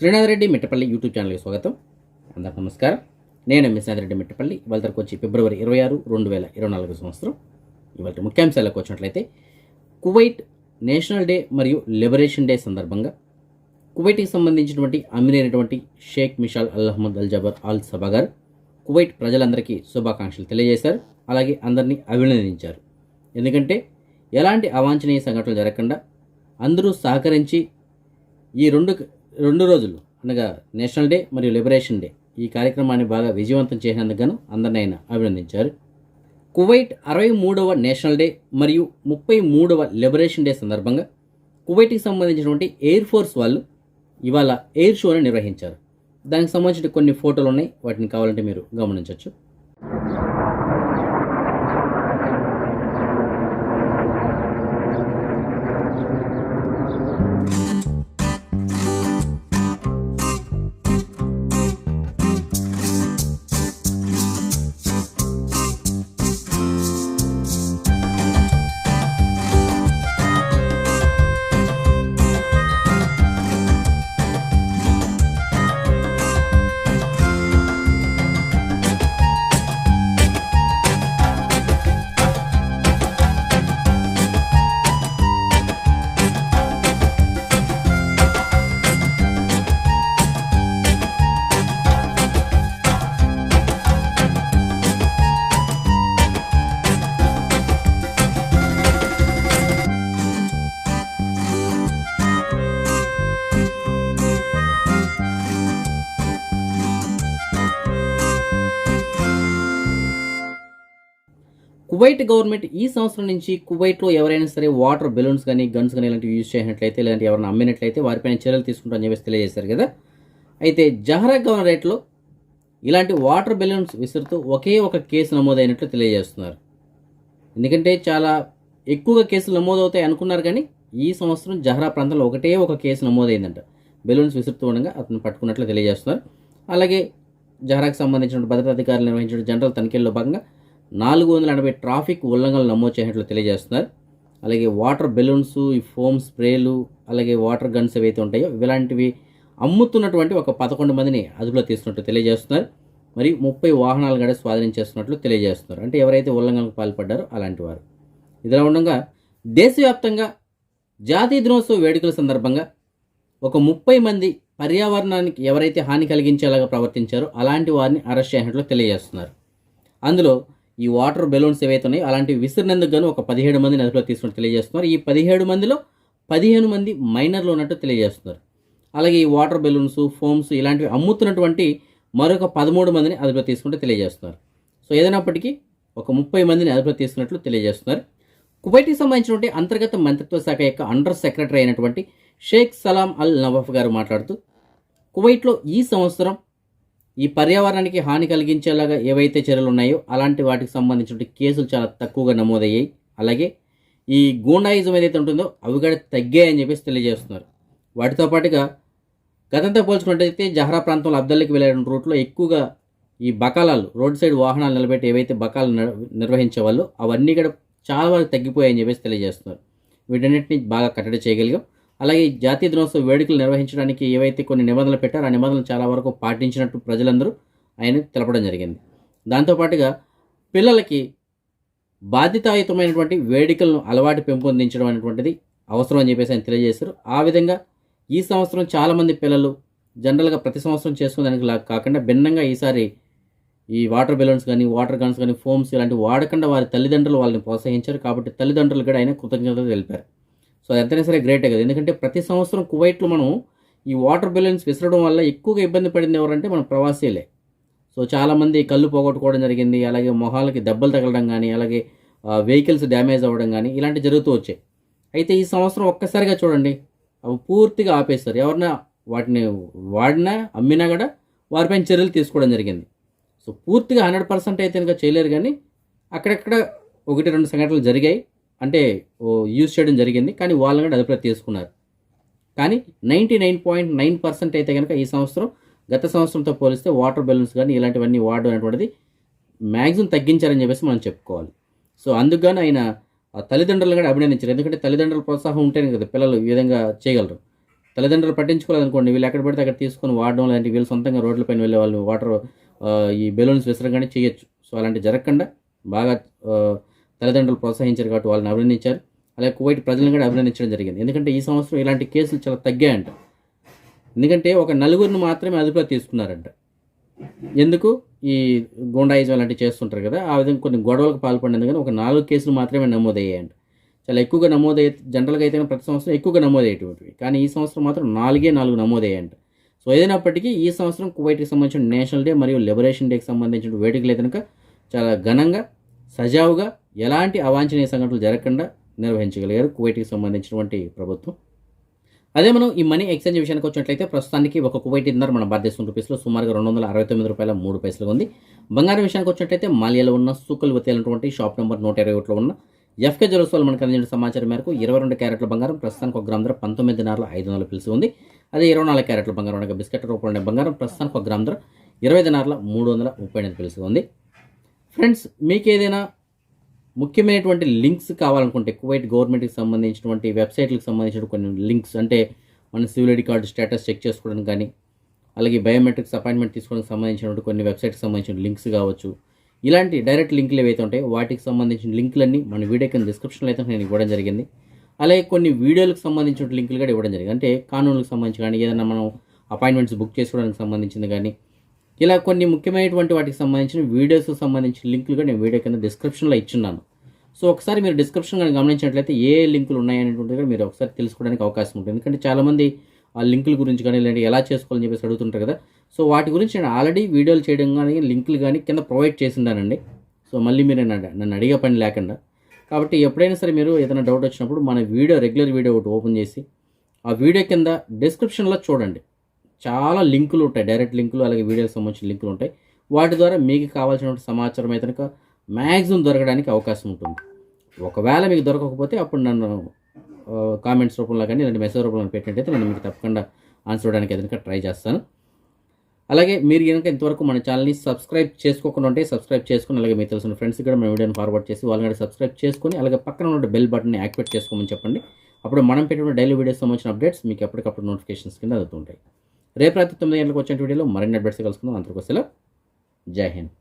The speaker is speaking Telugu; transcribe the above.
శ్రీనాథ్ రెడ్డి మిట్టపల్లి యూట్యూబ్ ఛానల్కి స్వాగతం. అందరికి నమస్కారం. నేను శ్రీనాథ్ రెడ్డి మిట్టపల్లి. ఇవాళ తరకు వచ్చి ఫిబ్రవరి ఇరవై ఆరు రెండు వేల ఇరవై నాలుగు సంవత్సరం. ఇవాళ ముఖ్యాంశాలకు వచ్చినట్లయితే కువైట్ నేషనల్ డే మరియు లిబరేషన్ డే సందర్భంగా కువైట్కి సంబంధించినటువంటి అమీర్ అయినటువంటి Sheikh Mishal Al Ahmad Al Jaber Al Sabah గారు కువైట్ ప్రజలందరికీ శుభాకాంక్షలు తెలియజేశారు. అలాగే అందరినీ అభినందించారు. ఎందుకంటే ఎలాంటి అవాంఛనీయ సంఘటనలు జరగకుండా అందరూ సహకరించి ఈ రెండు రెండు రోజులు అనగా నేషనల్ డే మరియు లిబరేషన్ డే ఈ కార్యక్రమాన్ని బాగా విజయవంతం చేసినందుకు గాను అందరిని ఆయన అభినందించారు. కువైట్ అరవై మూడవ నేషనల్ డే మరియు ముప్పై మూడవ లిబరేషన్ డే సందర్భంగా కువైట్కి సంబంధించినటువంటి ఎయిర్ ఫోర్స్ వాళ్ళు ఇవాళ ఎయిర్ షోని నిర్వహించారు. దానికి సంబంధించిన కొన్ని ఫోటోలు ఉన్నాయి వాటిని కావాలంటే మీరు గమనించవచ్చు కువైట్ గవర్నమెంట్ ఈ సంవత్సరం నుంచి కువైట్లో ఎవరైనా సరే వాటర్ బెలూన్స్ కానీ గన్స్ కానీ ఇలాంటివి యూజ్ చేసినట్లయితే లేదంటే ఎవరైనా అమ్మినట్లయితే వారిపైన చర్యలు తీసుకుంటారని చెప్పేసి తెలియజేశారు కదా. అయితే జహరా గవర్నరేట్లో ఇలాంటి వాటర్ బెలూన్స్ విసురుతూ ఒకే ఒక కేసు నమోదైనట్లు తెలియజేస్తున్నారు. ఎందుకంటే చాలా ఎక్కువగా కేసులు నమోదవుతాయి అనుకున్నారు కానీ ఈ సంవత్సరం జహరా ప్రాంతంలో ఒకటే ఒక కేసు నమోదైందంట. బెలూన్స్ విసురుతూ ఉండగా అతను పట్టుకున్నట్లు తెలియజేస్తున్నారు. అలాగే జహరాకు సంబంధించిన భద్రతా అధికారులు నిర్వహించిన జనరల్ తనిఖీల్లో భాగంగా నాలుగు వందల ఎనభై ట్రాఫిక్ ఉల్లంఘనలు నమోదు చేసినట్లు తెలియజేస్తున్నారు. అలాగే వాటర్ బెలూన్స్ ఈ ఫోమ్ స్ప్రేలు అలాగే వాటర్ గన్స్ ఏవైతే ఉంటాయో ఇలాంటివి అమ్ముతున్నటువంటి ఒక పదకొండు మందిని అదుపులో తీసుకున్నట్టు తెలియజేస్తున్నారు. మరియు ముప్పై వాహనాలు కూడా స్వాధీనం చేస్తున్నట్లు తెలియజేస్తున్నారు. అంటే ఎవరైతే ఉల్లంఘనకు పాల్పడ్డారో అలాంటి వారు. ఇదిలా ఉండగా దేశవ్యాప్తంగా జాతీయ దినోత్సవ వేడుకల సందర్భంగా ఒక ముప్పై మంది పర్యావరణానికి ఎవరైతే హాని కలిగించేలాగా ప్రవర్తించారో అలాంటి వారిని అరెస్ట్ చేసినట్లు తెలియజేస్తున్నారు. అందులో ఈ వాటర్ బెలూన్స్ ఏవైతే ఉన్నాయో అలాంటివి విసిరినందుకు గాను ఒక పదిహేడు మందిని నదిలో తీసుకుని తెలియజేస్తున్నారు. ఈ పదిహేడు మందిలో పదిహేను మంది మైనర్లు ఉన్నట్టు తెలియజేస్తున్నారు. అలాగే ఈ వాటర్ బెలూన్స్ ఫోమ్స్ ఇలాంటివి అమ్ముతున్నటువంటి మరొక పదమూడు మందిని అదుపులో తీసుకుంటే తెలియజేస్తున్నారు. సో ఏదైనప్పటికీ ఒక ముప్పై మందిని అదుపులో తీసుకున్నట్లు తెలియజేస్తున్నారు. కువైట్కి సంబంధించినటువంటి అంతర్గత మంత్రిత్వ శాఖ యొక్క అండర్ సెక్రటరీ అయినటువంటి షేక్ సలాం అల్ నవాఫ్ గారు మాట్లాడుతూ కువైట్లో ఈ సంవత్సరం ఈ పర్యావరణానికి హాని కలిగించేలాగా ఏవైతే చర్యలు ఉన్నాయో అలాంటి వాటికి సంబంధించిన కేసులు చాలా తక్కువగా నమోదయ్యాయి. అలాగే ఈ గూండాయిజం ఏదైతే ఉంటుందో అవి కూడా తగ్గాయని చెప్పేసి తెలియజేస్తున్నారు. వాటితో పాటుగా గతంతో పోల్చుకున్నట్టయితే జహరా ప్రాంతంలో అబ్దల్లికి వెళ్ళే రూట్లో ఎక్కువగా ఈ బకాలాలు రోడ్ సైడ్ వాహనాలు నిలబెట్టి ఏవైతే బకాలు నిర్వహించే నిర్వహించేవాళ్ళు అవన్నీ కూడా చాలా వరకు తగ్గిపోయాయని చెప్పేసి తెలియజేస్తున్నారు. వీటన్నిటిని బాగా కట్టడి చేయగలిగాం. అలాగే ఈ జాతీయ దినోత్సవ వేడుకలు నిర్వహించడానికి ఏవైతే కొన్ని నిబంధనలు పెట్టారో ఆ నిబంధనలు చాలా వరకు పాటించినట్టు ప్రజలందరూ ఆయన తెలపడం జరిగింది. దాంతోపాటుగా పిల్లలకి బాధ్యతాయుతమైనటువంటి వేడుకలను అలవాటు పెంపొందించడం అనేటువంటిది అవసరం అని చెప్పేసి ఆయన తెలియజేశారు. ఆ విధంగా ఈ సంవత్సరం చాలామంది పిల్లలు జనరల్గా ప్రతి సంవత్సరం చేసుకునేదానికి లా కాకుండా భిన్నంగా ఈసారి ఈ వాటర్ బెలూన్స్ కానీ వాటర్ గన్స్ కానీ ఫోమ్స్ ఇలాంటివి వాడకుండా వారి తల్లిదండ్రులు వాళ్ళని ప్రోత్సహించారు. కాబట్టి తల్లిదండ్రులు కూడా ఆయన కృతజ్ఞతలు తెలిపారు. సో అది ఎంతైనా సరే గ్రేటే కదా. ఎందుకంటే ప్రతి సంవత్సరం కువైట్లో మనం ఈ వాటర్ బెలూన్స్ విసరడం వల్ల ఎక్కువగా ఇబ్బంది పడింది ఎవరంటే మన ప్రవాసీలే. సో చాలామంది కళ్ళు పోగొట్టుకోవడం జరిగింది అలాగే మొహాలకి దెబ్బలు తగలడం కానీ అలాగే వెహికల్స్ డ్యామేజ్ అవ్వడం కానీ ఇలాంటివి జరుగుతూ వచ్చాయి. అయితే ఈ సంవత్సరం ఒక్కసారిగా చూడండి అవి పూర్తిగా ఆపేస్తారు ఎవరన్నా వాటిని వాడినా అమ్మినా కూడా వారిపైన చర్యలు తీసుకోవడం జరిగింది. సో పూర్తిగా హండ్రెడ్ పర్సెంట్ అయితే ఇంకా చేయలేరు కానీ అక్కడక్కడ ఒకటి రెండు సంఘటనలు జరిగాయి. అంటే యూజ్ చేయడం జరిగింది. కానీ వాళ్ళని కూడా అదుపులో తీసుకున్నారు. కానీ ninety nine point nine percent అయితే కనుక ఈ సంవత్సరం గత సంవత్సరంతో పోలిస్తే వాటర్ బెలూన్స్ కానీ ఇలాంటివన్నీ వాడడం అనేటువంటిది మ్యాక్సిమం తగ్గించారని చెప్పేసి మనం చెప్పుకోవాలి. సో అందుకుగాను ఆయన తల్లిదండ్రులు కూడా అభినందించారు. ఎందుకంటే తల్లిదండ్రుల ప్రోత్సాహం ఉంటేనే కదా పిల్లలు ఈ విధంగా చేయగలరు. తల్లిదండ్రులు పట్టించుకోలేదనుకోండి వీళ్ళు ఎక్కడ పడితే అక్కడ తీసుకొని వాడడం లేదంటే వీళ్ళు సొంతంగా రోడ్లపైన వెళ్ళే వాళ్ళు వాటర్ ఈ బెలూన్స్ విసరగానే చేయొచ్చు. సో అలాంటి జరగకుండా బాగా తల్లిదండ్రులు ప్రోత్సహించారు కాబట్టి వాళ్ళని అభినందించారు. అలాగే కువైట్ ప్రజలను కూడా అభినందించడం జరిగింది. ఎందుకంటే ఈ సంవత్సరం ఇలాంటి కేసులు చాలా తగ్గాయంట. ఎందుకంటే ఒక నలుగురిని మాత్రమే అదుపులో తీసుకున్నారంట. ఎందుకు? ఈ గోండాయిజం అలాంటివి చేస్తుంటారు కదా ఆ విధంగా కొన్ని గొడవలకు పాల్పడినందుకు ఒక నాలుగు కేసులు మాత్రమే నమోదయ్యాయంట. చాలా ఎక్కువగా నమోదయ్యే జనరల్గా అయితే ప్రతి సంవత్సరం ఎక్కువగా నమోదయ్యేటువంటివి కానీ ఈ సంవత్సరం మాత్రం నాలుగే నాలుగు నమోదయ్యాయంట. సో ఏదైనప్పటికీ ఈ సంవత్సరం కువైట్కి సంబంధించిన నేషనల్ డే మరియు లిబరేషన్ డేకి సంబంధించిన వేడుకలు అయితే కనుక చాలా ఘనంగా సజావుగా ఎలాంటి అవాంఛనీయ సంఘటనలు జరగకుండా నిర్వహించగలిగారు కువైట్కి సంబంధించినటువంటి ప్రభుత్వం. అదే మనం ఈ మనీ ఎక్స్చేంజ్ విషయానికి వచ్చినట్లయితే ప్రస్తుతానికి ఒక కువైట్ దినార్ మన భారతదేశం రూపీస్లో సుమారుగా రెండు వందల అరవై తొమ్మిది రూపాయల మూడు పైసలు ఉంది. బంగారం విషయానికి వచ్చినట్లయితే మాలియాలో ఉన్న సూకల్ వతేలటువంటి షాప్ నెంబర్ నూట ఇరవై ఒకటిలో ఉన్న ఎఫ్కే జ్యువెల్స్ వాళ్ళు మనకు అందించిన సమాచారం మేరకు ఇరవై రెండు క్యారెట్ల బంగారం ప్రస్తుతానికి ఒక గ్రామ్ ధర పంతొమ్మిది నాలుగు ఐదు వందల పిలిచి ఉంది. అదే ఇరవై నాలుగు క్యారెట్ల బంగారం అనగా బిస్కెట్ రూపంలో ఉండే బంగారం ప్రస్తుతానికి ఒక గ్రామ్ ధర ఇరవై నార్ల మూడు వందల ముప్పై ఎనిమిది పిలిచి ఉంది. ఫ్రెండ్స్ మీకు ఏదైనా ముఖ్యమైనటువంటి లింక్స్ కావాలనుకుంటే కువైట్ గవర్నమెంట్కి సంబంధించినటువంటి వెబ్సైట్లకు సంబంధించిన కొన్ని లింక్స్ అంటే మన civil ID card status check చేసుకోవడానికి కానీ అలాగే బయోమెట్రిక్స్ అపాయింట్మెంట్ తీసుకోవడానికి సంబంధించినటువంటి కొన్ని వెబ్సైట్కి సంబంధించిన లింక్స్ కావచ్చు. ఇలాంటి డైరెక్ట్ లింకులు ఏవైతే ఉంటాయో వాటికి సంబంధించిన లింకులన్నీ మన వీడియో కింద డిస్క్రిప్షన్లో అయితే నేను ఇవ్వడం జరిగింది. అలాగే కొన్ని వీడియోలకు సంబంధించిన లింకులు కూడా ఇవ్వడం జరిగింది. అంటే కానూన్లకు సంబంధించి కానీ ఏదైనా మనం అపాయింట్మెంట్స్ బుక్ చేసుకోవడానికి సంబంధించింది కానీ ఇలా కొన్ని ముఖ్యమైనటువంటి వాటికి సంబంధించిన వీడియోస్కి సంబంధించిన లింకులు కూడా నేను వీడియో కింద డిస్క్రిప్షన్లో ఇచ్చున్నాను. సో ఒకసారి మీరు డిస్క్రిప్షన్ కానీ గమనించినట్లయితే ఏ లింకులు ఉన్నాయనేటువంటిది కూడా మీరు ఒకసారి తెలుసుకోవడానికి అవకాశం ఉంటుంది. ఎందుకంటే చాలామంది ఆ లింకుల గురించి కానీ లేదంటే ఎలా చేసుకోవాలని చెప్పేసి అడుగుతుంటారు కదా. సో వాటి గురించి నేను ఆల్రెడీ వీడియోలు చేయడం కానీ లింకులు కానీ కింద ప్రొవైడ్ చేసిండానండి సో మళ్ళీ మీరు నన్ను అడిగే పని లేకుండా. కాబట్టి ఎప్పుడైనా సరే మీరు ఏదైనా డౌట్ వచ్చినప్పుడు మన వీడియో రెగ్యులర్ వీడియో ఒకటి ఓపెన్ చేసి ఆ వీడియో కింద డిస్క్రిప్షన్లో చూడండి. చాలా లింకులు ఉంటాయి. డైరెక్ట్ లింకులు అలాగే వీడియోకి సంబంధించిన లింకులు ఉంటాయి. వాటి ద్వారా మీకు కావాల్సినటువంటి సమాచారం అయితే కనుక మ్యాక్సిమం దొరకడానికి అవకాశం ఉంటుంది. ఒకవేళ మీకు దొరకకపోతే అప్పుడు నన్ను కామెంట్స్ రూపంలో కానీ ఇలాంటి మెసేజ్ రూపంలో పెట్టినట్టయితే నేను మీకు తప్పకుండా ఆన్సర్ ఇవ్వడానికి ఏదైనా ట్రై చేస్తాను. అలాగే మీరు కనుక ఇంతవరకు మన ఛానల్ని సబ్స్క్రైబ్ చేసుకోకుండా ఉంటే సబ్స్క్రైబ్ చేసుకుని అలాగే మీకు తెలిసిన ఫ్రెండ్స్కి కూడా మన వీడియోని ఫార్వర్డ్ చేసి వాళ్ళని సబ్స్క్రైబ్ చేసుకొని అలాగే పక్కన ఉన్న బెల్ బటన్ని యాక్టివేట్ చేసుకోమని చెప్పండి. అప్పుడు మనం పెట్టిన డైలీ వీడియోస్ సంబంధించిన అప్డేట్స్ మీకు ఎప్పటికప్పుడు నోటిఫికేషన్స్ కింద అందుతుంటాయి. రేపు రాత్రి తొమ్మిది గంటలకు వచ్చే వీడియోలో మరిన్ని అప్డేట్స్ కలుసుకుందాం. అంతకు సెలవు. జై హింద్.